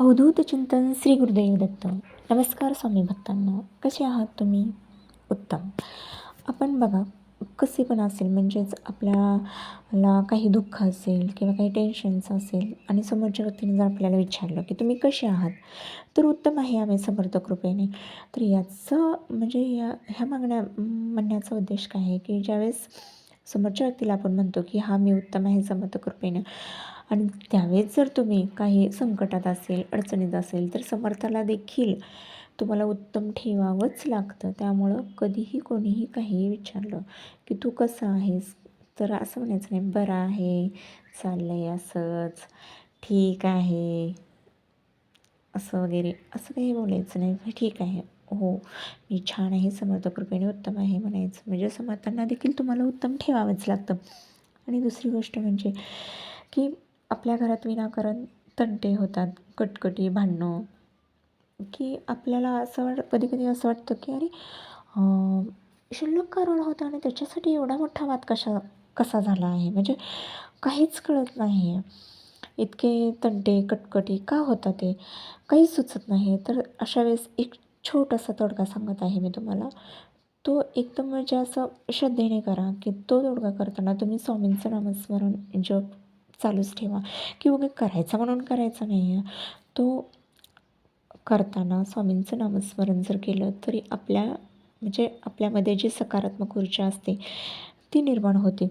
अवधूत चिंतन श्री गुरुदेव दत्त. नमस्कार स्वामी भक्तांना. कसे आहात तुम्ही? उत्तम. आपण बघा कसे पण असेल म्हणजेच आपल्याला काही दुःख असेल किंवा काही टेन्शन्स असेल आणि समोरच्या व्यक्तीने जर आपल्याला विचारलं की तुम्ही कसे आहात? तर उत्तम आहे आम्ही समर्थ कृपेने तर याचं म्हणजे या ह्या मागण्या म्हणण्याचा उद्देश काय आहे की ज्यावेळेस समोरच्या व्यक्तीला आपण म्हणतो की हा मी उत्तम आहे समर्थ कृपेने आणि त्यावेळेस जर तुम्ही काही संकटात असेल अडचणीत असेल तर समर्थाला देखील तुम्हाला उत्तम ठेवावंच लागतं. त्यामुळं कधीही कोणीही काहीही विचारलं की तू कसं आहेस? तर असं म्हणायचं नाही बरं आहे चाललं आहे असंच ठीक आहे. असं वगैरे असं काही बोलायचं नाही ठीक आहे हो मी छान आहे समर्थ कृपेने उत्तम आहे म्हणायचं. म्हणजे समर्थांना देखील तुम्हाला उत्तम ठेवावंच लागतं. आणि दुसरी गोष्ट म्हणजे की आपल्या घरात विनाकारण तंटे होतात कटकटी भांडणं. की आपल्याला असं वाट कधी कधी असं वाटतं की अरे क्षुल्लक कारण होतं आणि त्याच्यासाठी एवढा मोठा वाद कशा कसा झाला आहे? म्हणजे काहीच कळत नाही आहे इतके तंटे कटकटी का होतात ते? काहीच सुचत नाही. तर अशा वेळेस एक छोटासा तोडगा सांगत आहे मी तुम्हाला. तो एकदम म्हणजे असं श्रद्धेने करा की तो तोडगा करताना तुम्ही स्वामींचं नामस्मरण जप चालूच ठेवा. की उगे करायचा म्हणून करायचा नाही आहे तो करताना स्वामींचं नामस्मरण जर केलं तरी आपल्या म्हणजे आपल्यामध्ये जी सकारात्मक ऊर्जा असते ती निर्माण होते.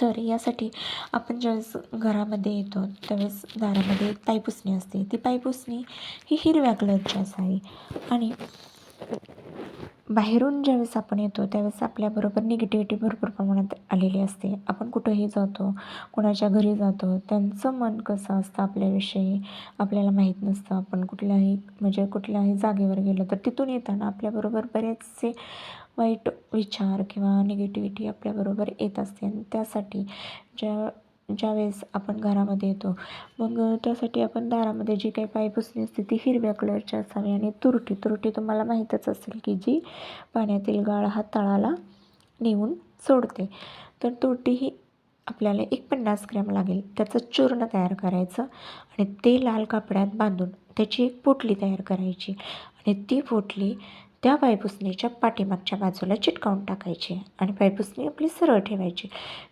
तर यासाठी आपण ज्यावेळेस घरामध्ये येतो त्यावेळेस दारामध्ये एक पायपुसणी असते. ती पायपुसणी ही हिरव्या कलरची असावी. आणि बाहेरून ज्यावेळेस आपण येतो त्यावेळेस आपल्याबरोबर निगेटिव्हिटी भरपूर प्रमाणात आलेली असते. आपण कुठंही जातो कोणाच्या घरी जातो त्यांचं मन कसं असतं आपल्याविषयी आपल्याला माहीत नसतं. आपण कुठल्याही म्हणजे कुठल्याही जागेवर गेलो तर तिथून येताना आपल्याबरोबर बरेचसे वाईट विचार किंवा निगेटिव्हिटी आपल्याबरोबर येत असते. आणि त्यासाठी ज्या ज्यावेळेस आपण घरामध्ये येतो मग त्यासाठी आपण दारामध्ये जी काही पायपुसणी असते ती हिरव्या कलरची असावी आणि तुरटी तुरटी तुम्हाला माहीतच असेल की जी पाण्यातील गाळ हा तळाला नेऊन सोडते. तर तुरटी ही आपल्याला एक पन्नास ग्रॅम लागेल. त्याचं चूर्ण तयार करायचं आणि ते लाल कापड्यात बांधून त्याची एक पोटली तयार करायची. आणि ती पोटली त्या पायपुसणीच्या पाठीमागच्या बाजूला चिटकावून टाकायची आणि पायपुसणी आपली सरळ ठेवायची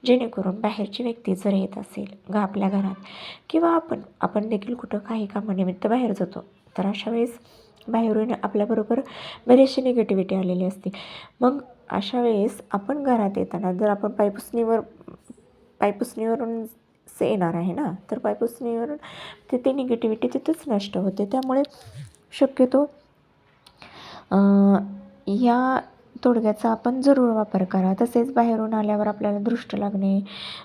जेणेकरून बाहेरची व्यक्ती जर येत असेल ग आपल्या घरात किंवा आपण आपण देखील कुठं काही कामानिमित्त बाहेर जातो तर अशा वेळेस बाहेरून आपल्याबरोबर बरीचशी निगेटिव्हिटी आलेली असते. मग अशा वेळेस आपण घरात येताना जर आपण पायपुसणीवर पायपुसणीवरून येणार आहे ना तर पायपुसणीवरून तिथे निगेटिव्हिटी तिथंच नष्ट होते. त्यामुळे शक्यतो या तोडग्याचा आपण जरूर वापर करा. तसेच बाहेरून आल्यावर आपल्याला दृष्ट लागणे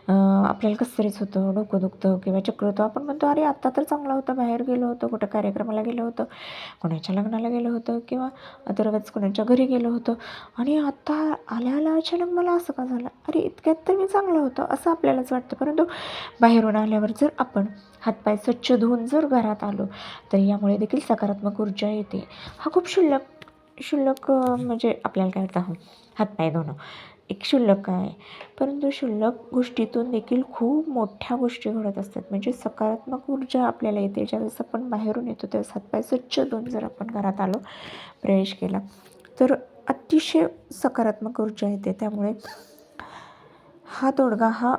आपल्याला कसरीच होतं डोकं दुखतं किंवा चक्र होतं. आपण म्हणतो अरे आत्ता तर चांगला होतं बाहेर गेलो होतो कुठं कार्यक्रमाला गेलो होतं कोणाच्या लग्नाला गेलो होतं किंवा अदरवाईज कोणाच्या घरी गेलो होतं आणि आत्ता आल्या आल्या अचानक मला असं का झालं? अरे इतक्यात तर मी चांगलं होतं असं आपल्यालाच वाटतं. परंतु बाहेरून आल्यावर जर आपण हातपाय स्वच्छ धुवून जर घरात आलो तर यामुळे देखील सकारात्मक ऊर्जा येते. हा खूप क्षुल्लक क्षुल्लक म्हणजे आपल्याला काय होतं हातपाय धुणं. एक क्षुल्लक आहे. परंतु क्षुल्लक गोष्टीतून देखील खूप मोठ्या गोष्टी घडत असतात. म्हणजे सकारात्मक ऊर्जा आपल्याला येते. ज्यावेळेस आपण बाहेरून येतो त्यावेळेस हातपाय स्वच्छ धुवून जर आपण घरात आलो प्रवेश केला तर अतिशय सकारात्मक ऊर्जा येते. त्यामुळे हा तोडगा हा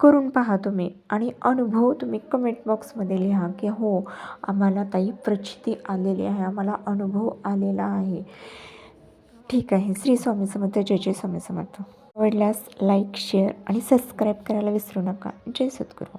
करून पहा तुम्ही आणि अनुभव तुम्ही कमेंट बॉक्समध्ये लिहा की हो आम्हाला ताई प्रचिती आलेली आहे आम्हाला अनुभव आलेला आहे. ठीक आहे श्री स्वामी समर्थ जय जय स्वामी समर्थ. आवडल्यास लाईक शेअर आणि सबस्क्राईब करायला विसरू नका. जय सद्गुरू.